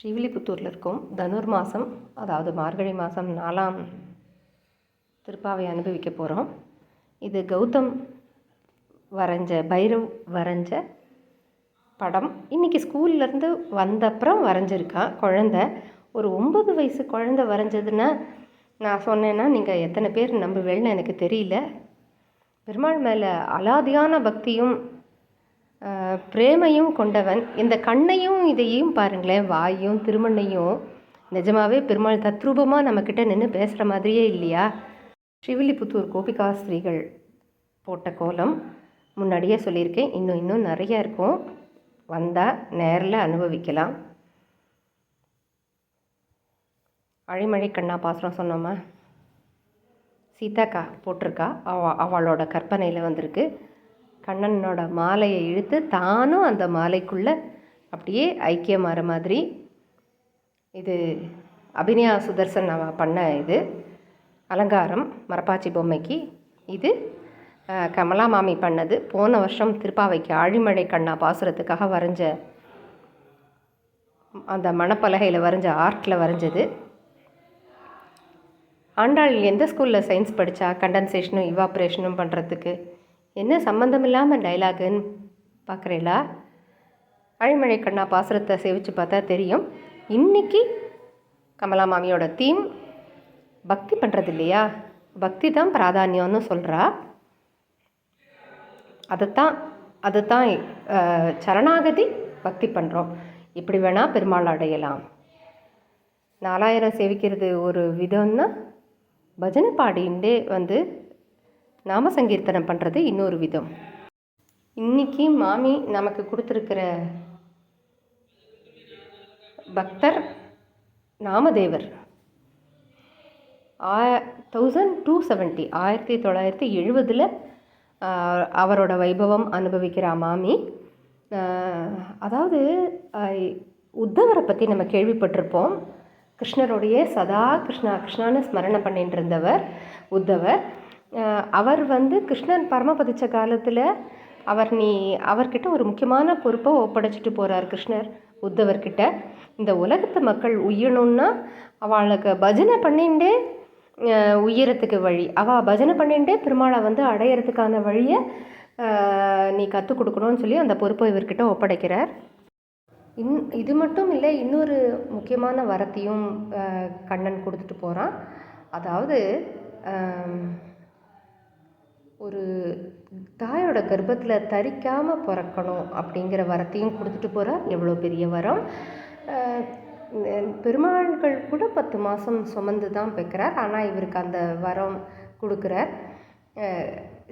ஸ்ரீவில்லிபுத்தூரில் இருக்கும். தனுர் மாதம் அதாவது மார்கழி மாதம் நாலாம் திருப்பாவை அனுபவிக்க போகிறோம் இது கௌதம் வரைஞ்ச பைரவ் வரைஞ்ச படம். இன்றைக்கி ஸ்கூல்லேருந்து வந்தப்புறம் வரைஞ்சிருக்கான் குழந்த. ஒரு ஒம்பது வயசு குழந்த வரைஞ்சதுன்னா நான் சொன்னேன்னா நீங்கள் எத்தனை பேர் நம்புவேன்னு எனக்கு தெரியல. பெருமாள் மேலே அலாதியான பக்தியும் பிரேமையும் கொண்டவன். இந்த கண்ணையும் இதையும் பாருங்களேன் வாயும் திருமண்ணையும் நிஜமாவே பெருமாள் தத்ரூபமாக நம்மக்கிட்ட நின்று பேசுகிற மாதிரியே இல்லையா? ஸ்ரீவில்லிபுத்தூர் கோபிகா ஸ்ரீகள் போட்ட கோலம் முன்னாடியே சொல்லியிருக்கேன். இன்னும் இன்னும் நிறையா இருக்கும். வந்தால் நேரில் அனுபவிக்கலாம். அழிமழை கண்ணா பாசுரம் சொன்னோமா? சீதாக்கா போட்டிருக்கா. அவ அவளோட கற்பனையில் வந்திருக்கு. கண்ணனோட மாலையை இழுத்து தானும் அந்த மாலைக்குள்ளே அப்படியே ஐக்கியமாகிற மாதிரி இது அபிநயா சுதர்சன் அவ பண்ண இது. அலங்காரம் மரப்பாச்சி பொம்மைக்கு. இது கமலா மாமி பண்ணது. போன வருஷம் திருப்பாவைக்கு ஆழிமழை கண்ணா பாசுரத்துக்காக வரைஞ்ச அந்த மணப்பலகையில் வரைஞ்ச ஆர்ட்டில் வரைஞ்சது. ஆண்டாள் எந்த ஸ்கூலில் சயின்ஸ் படித்தா கண்டன்சேஷனும் இவாப்ரேஷனும் பண்ணுறதுக்கு என்ன சம்மந்தம் இல்லாமல் டைலாகுன்னு பார்க்குறீங்களா? அழிமழை கண்ணா பாசுரத்தை சேவித்து பார்த்தா தெரியும். இன்றைக்கி கமலா மாமியோட தீம் பக்தி பண்ணுறது இல்லையா? பக்தி தான் பிராதானியம்னு சொல்கிறா அதைத்தான் அதுதான் சரணாகதி பக்தி பண்ணுறோம் இப்படி வேணால் பெருமாள் அடையலாம். நாலாயிரம் சேவிக்கிறது ஒரு விதம்னா பஜனை பாடிண்டே வந்து நாம சங்கீர்த்தனம் பண்ணுறது இன்னொரு விதம். இன்னைக்கு மாமி நமக்கு கொடுத்துருக்கிற பக்தர் நாமதேவர். ஆ தௌசண்ட் டூ செவன்ட்டி ஆயிரத்தி தொள்ளாயிரத்தி எழுபதில் அவரோட வைபவம் அனுபவிக்கிற மாமி. அதாவது உத்தவரை பற்றி நம்ம கேள்விப்பட்டிருப்போம். கிருஷ்ணருடைய சதா கிருஷ்ணா கிருஷ்ணான்னு ஸ்மரணை பண்ணிட்டு இருந்தவர் உத்தவர். அவர் வந்து கிருஷ்ணன் பரமபதிச்ச காலத்தில் அவர் நீ அவர்கிட்ட ஒரு முக்கியமான பொறுப்பை ஒப்படைச்சிட்டு போகிறார் கிருஷ்ணர் உத்தவர்கிட்ட. இந்த உலகத்து மக்கள் உய்யணும்னா அவளுக்கு பஜனை பண்ணிண்டே உயிரத்துக்கு வழி. அவள் பஜனை பண்ணிண்டே பெருமாளை வந்து அடையிறதுக்கான வழியை நீ கற்றுக் கொடுக்கணும்னு சொல்லி அந்த பொறுப்பை இவர்கிட்ட ஒப்படைக்கிறார். இன் இது மட்டும் இல்லை இன்னொரு முக்கியமான வரத்தையும் கண்ணன் கொடுத்துட்டு போகிறான் அதாவது ஒரு தாயோட கர்ப்பத்தில் தரிக்காமல் பிறக்கணும் அப்படிங்கிற வரத்தையும் கொடுத்துட்டு போகிறார் எவ்வளோ பெரிய வரம். பெருமாள்கள் கூட பத்து மாதம் சுமந்து தான் பெக்கிறார் ஆனால் இவருக்கு அந்த வரம் கொடுக்குறார்.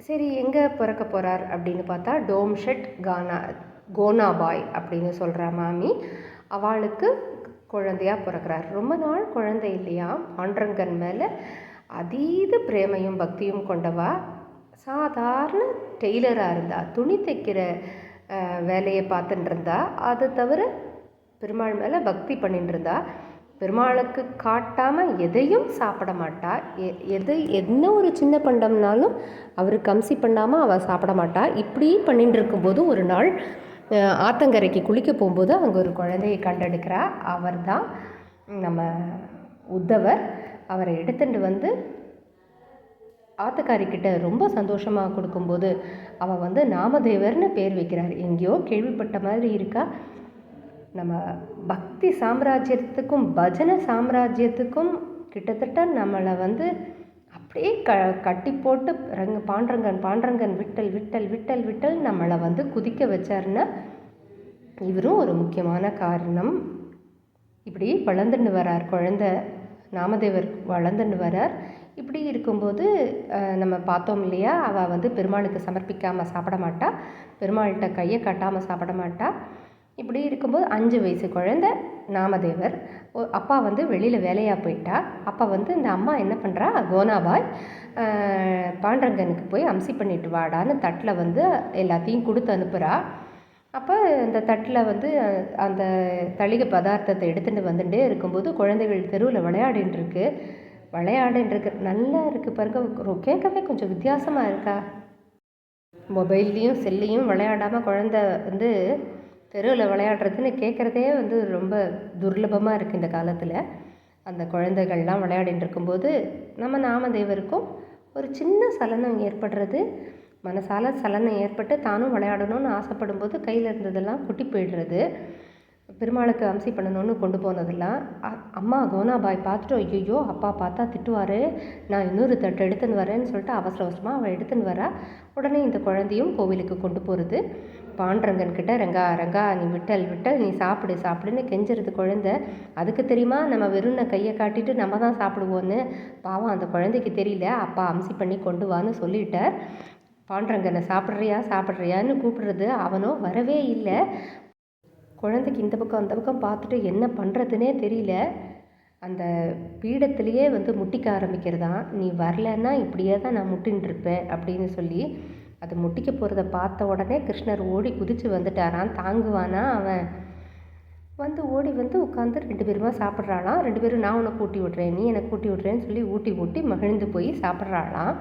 சரி எங்கே பிறக்க போகிறார் அப்படின்னு பார்த்தா டோம்ஷெட் கானா கோனாபாய் அப்படின்னு சொல்கிற மாமி அவளுக்கு குழந்தையா பிறக்கிறார். ரொம்ப நாள் குழந்தை இல்லையா? பாண்டரங்கன் மேலே அதீத பிரேமையும் பக்தியும் கொண்டவா? சாதாரண டெய்லராக இருந்தா துணி தைக்கிற வேலையை பார்த்துட்டு இருந்தா அது தவிர பெருமாள் மேலே பக்தி பண்ணிட்டு இருந்தா பெருமாளுக்கு காட்டாமல் எதையும் சாப்பிட மாட்டா. எ எது என்ன ஒரு சின்ன பண்டம்னாலும் அவருக்கு கம்சி பண்ணாமல் அவள் சாப்பிட மாட்டா. இப்படி பண்ணிட்டு இருக்கும்போது ஒரு நாள் ஆத்தங்கரைக்கு குளிக்க போகும்போது அங்கே ஒரு குழந்தையை கண்டெடுக்கிறா. அவர் தான் நம்ம உத்தவர். அவரை எடுத்துட்டு வந்து ஆத்தக்காரிக்கிட்ட ரொம்ப சந்தோஷமாக கொடுக்கும்போது அவள் வந்து நாமதேவர்னு பேர் வைக்கிறார். எங்கேயோ கேள்விப்பட்ட மாதிரி இருக்கா? நம்ம பக்தி சாம்ராஜ்யத்துக்கும் பஜனை சாம்ராஜ்யத்துக்கும் கிட்டத்தட்ட நம்மளை வந்து அப்படியே க கட்டி போட்டு ரங்க பாண்டரங்கன் பாண்டரங்கன் விட்டல் விட்டல் விட்டல் விட்டல் நம்மளை வந்து குதிக்க வச்சாருன்னா இவரும் ஒரு முக்கியமான காரணம். இப்படி வளர்ந்துன்னு வரார் குழந்த நாமதேவர் வளர்ந்துன்னு வரார். இப்படி இருக்கும்போது நம்ம பார்த்தோம் இல்லையா? அவள் வந்து பெருமாளுக்கு சமர்ப்பிக்காமல் சாப்பிட மாட்டா. பெருமாள்கிட்ட கையை கட்டாமல் சாப்பிட மாட்டா. இப்படி இருக்கும்போது அஞ்சு வயசு குழந்த நாமதேவர் அப்பா வந்து வெளியில் வேலையாக போயிட்டா. அப்பா வந்து இந்த அம்மா என்ன பண்ணுறா கோனாபாய் பாண்டரங்கனுக்கு போய் அம்சி பண்ணிட்டு வாடான்னு தட்டில் வந்து எல்லாத்தையும் கொடுத்து அனுப்புகிறா அப்போ அந்த தட்டில் வந்து அந்த தளிகை பதார்த்தத்தை எடுத்துகிட்டு வந்துட்டே இருக்கும்போது குழந்தைகள் தெருவில் விளையாடின்னு விளையாடின்னு நல்லா இருக்குது பாருங்க. ரொ- கேட்கவே கொஞ்சம் வித்தியாசமாக இருக்கா? மொபைல்லையும் செல்லையும் விளையாடாமல் குழந்த வந்து தெருவில் விளையாடுறதுன்னு கேட்குறதே வந்து ரொம்ப துர்லபமாக இருக்குது இந்த காலத்தில். அந்த குழந்தைகள்லாம் விளையாடிட்டு இருக்கும்போது நம்ம நாமதேவருக்கும் ஒரு சின்ன சலனம் ஏற்படுறது. மனசால சலனம் ஏற்பட்டு தானும் விளையாடணும்னு ஆசைப்படும்போது கையில் இருந்ததெல்லாம் கொட்டி போயிடுறது. பெருமாளுக்கு அம்சி பண்ணணும்னு கொண்டு போனதெல்லாம் அம்மா கோனாபாய் பார்த்துட்டு ஐயோ அப்பா பார்த்தா திட்டுவார். நான் இன்னொரு தட்டு எடுத்துன்னு வரேன்னு சொல்லிட்டு அவசர அவசரமாக அவள் எடுத்துன்னு வரா. உடனே இந்த குழந்தையும் கோவிலுக்கு கொண்டு போகிறது பாண்டரங்கன் கிட்ட ரங்கா ரங்கா நீ விட்டல் விட்டல் நீ சாப்பிடு சாப்பிடுன்னு கெஞ்சிருது குழந்தை. அதுக்கு தெரியுமா நம்ம வெறும் கையை காட்டிட்டு நம்ம தான் சாப்பிடுவோன்னு? பாவம் அந்த குழந்தைக்கு தெரியல. அப்பா அம்சி பண்ணி கொண்டு வான்னு சொல்லிட்டார். பாண்டரங்கனை சாப்பிட்றியா சாப்பிட்றியான்னு கூப்பிடுறது அவனோ வரவே இல்லை. குழந்தைக்கு இந்த பக்கம் அந்த பக்கம் பார்த்துட்டு என்ன பண்ணுறதுனே தெரியல. அந்த பீடத்துலேயே வந்து முட்டிக்க ஆரம்பிக்கிறதான். நீ வரலன்னா இப்படியே தான் நான் முட்டின்ட்டுருப்பேன் அப்படின்னு சொல்லி அது முட்டிக்க போகிறத பார்த்த உடனே கிருஷ்ணர் ஓடி குதித்து வந்துட்டாராம். தாங்குவானா அவன்? வந்து ஓடி வந்து உட்காந்து ரெண்டு பேருமா சாப்பிட்றாளாம். ரெண்டு பேரும் நான் உன்னை கூட்டி விட்றேன் நீ என்னை கூட்டி விட்றேன்னு சொல்லி ஊட்டி ஊட்டி மகிழ்ந்து போய் சாப்பிட்றாளாம்.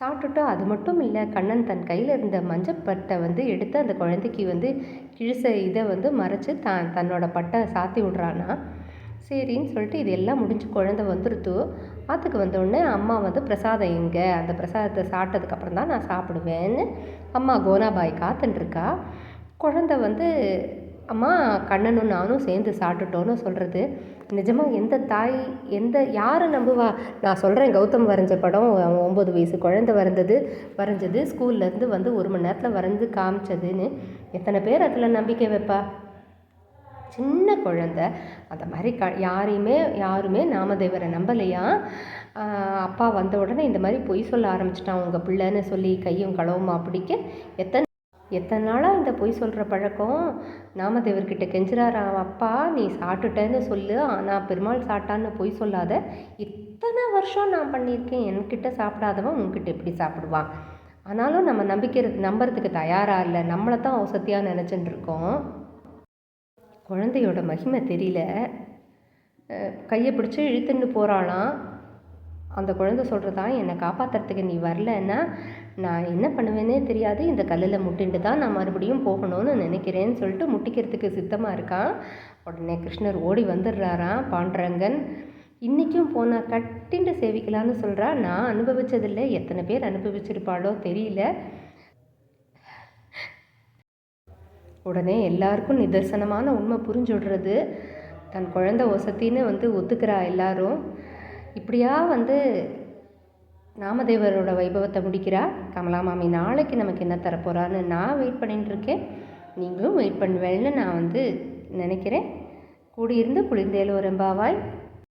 சாப்பிட்டுட்டு அது மட்டும் இல்லை கண்ணன் தன் கையில் இருந்த மஞ்சப்பட்டை வந்து எடுத்து அந்த குழந்தைக்கு வந்து கிழிச இதை வந்து மறைச்சு தான் தன்னோட பட்டை சாத்தி விட்றானா? சரின்னு சொல்லிட்டு இது எல்லாம் முடிஞ்சு குழந்தை வந்துருத்து. ஆற்றுக்கு வந்தோடனே அம்மா வந்து பிரசாதம் எங்கே? அந்த பிரசாதத்தை சாப்பிட்டதுக்கப்புறம் தான் நான் சாப்பிடுவேன்னு. அம்மா கோனாபாய் காத்துன்ட்ருக்கா குழந்தை வந்து அம்மா கண்ணனும் நானும் சேர்ந்து சாப்பிட்டுட்டோன்னு சொல்கிறது நிஜமாக எந்த தாய் எந்த யாரை நம்புவா? நான் சொல்கிறேன் கௌதம் வரைஞ்ச படம் அவன் ஒம்பது வயசு குழந்தை வரைந்தது வரைஞ்சது ஸ்கூல்லேருந்து வந்து ஒரு மணி நேரத்தில் வரைந்து காமிச்சதுன்னு. எத்தனை பேர் அதில் நம்பிக்கை வைப்பா? சின்ன குழந்தை. அந்த மாதிரி க யாரையுமே யாருமே நாமதேவரை நம்பலையா? அப்பா வந்த உடனே இந்த மாதிரி பொய் சொல்ல ஆரம்பிச்சிட்டான். உங்கள் பிள்ளைன்னு சொல்லி கையும் களவுமா பிடிக்க எத்தனை எத்தனை நாளாக இந்த பொய் சொல்கிற பழக்கம்? நாமதேவர்கிட்ட கெஞ்சுறாரா? அப்பா நீ சாப்பிட்டுட்டேன்னு சொல்லு. ஆனால் பெருமாள் சாப்பிட்டான்னு பொய் சொல்லாத. இத்தனை வருஷம் நான் பண்ணியிருக்கேன். என்கிட்ட சாப்பிடாதவன் உன்கிட்ட எப்படி சாப்பிடுவான்? ஆனாலும் நம்ம நம்பிக்கிறது நம்புறதுக்கு தயாராக இல்லை. நம்மளை தான் வசதியாக நினச்சிட்டு இருக்கோம் குழந்தையோட மகிமை தெரியல. கையை பிடிச்சி இழுத்துன்னு போகிறாளாம் அந்த குழந்தை சொல்கிறதா என்னை காப்பாற்றுறதுக்கு நீ வரலன்னா நான் என்ன பண்ணுவேனே தெரியாது. இந்த கல்லில் முட்டின்ட்டு தான் நான் மறுபடியும் போகணும்னு நினைக்கிறேன்னு சொல்லிட்டு முட்டிக்கிறதுக்கு சித்தமாக இருக்கான். உடனே கிருஷ்ணர் ஓடி வந்துடுறாராம். பாண்டரங்கன் இன்றைக்கும் போனால் கட்டிண்டு சேவிக்கலான்னு சொல்கிறா நான் அனுபவித்ததில்லை எத்தனை பேர் அனுபவிச்சிருப்பாளோ தெரியல. உடனே எல்லாருக்கும் நிதர்சனமான உண்மை புரிஞ்சுடுறது தன் குழந்தை ஒசத்தின்னு வந்து ஒத்துக்கிறா எல்லாரும். இப்படியா வந்து நாமதேவரோட வைபவத்தை முடிக்கிறா? கமலா மாமி நாளைக்கு நமக்கு என்ன தரப்போகிறான்னு நான் வெயிட் பண்ணிட்டு இருக்கேன். நீங்களும் வெயிட் பண்ணுவேன்னு நான் வந்து நினைக்கிறேன். கூடியிருந்து குளிர்ந்தேலோரம்பாவாய்